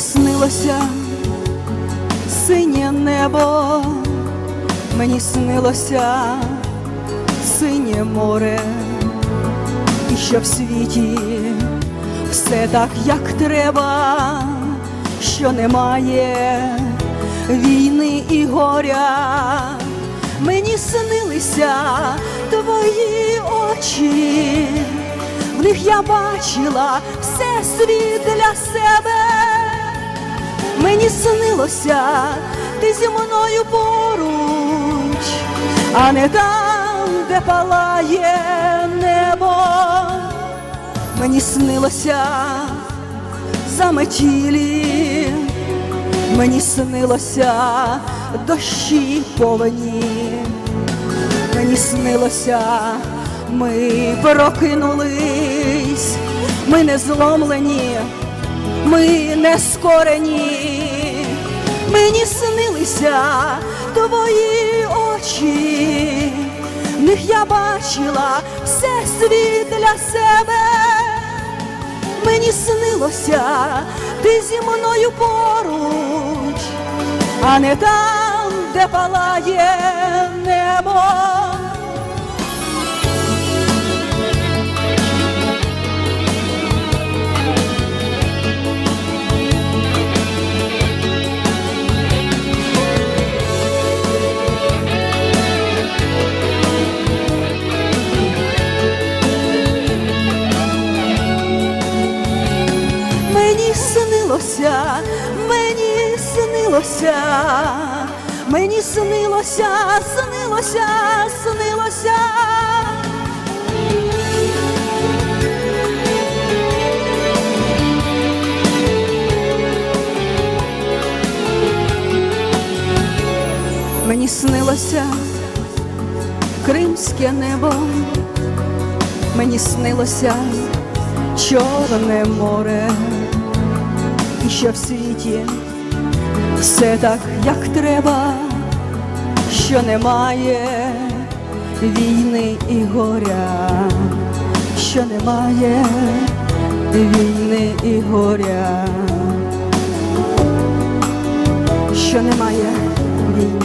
снилося синє небо, мені снилося синє море, і що в світі все так, як треба, що немає війни і горя. Мені снилися твої очі, в них я бачила все світ для себе. Мені снилося, ти зі мною поруч, а не там, де палає небо. Мені снилося заметілі, мені снилося дощі повені, мені снилося, ми прокинулись, ми не зломлені, ми не скорені, мені снилися твої очі, в них я бачила все світ для себе. Мені снилося, ти зі мною поруч, а не там, де палає небо. Снилося, мені снилося, снилося, снилося. Мені снилося кримське небо, мені снилося Чорне море, і що в світі все так, як треба, що немає війни і горя, що немає війни і горя, що немає війни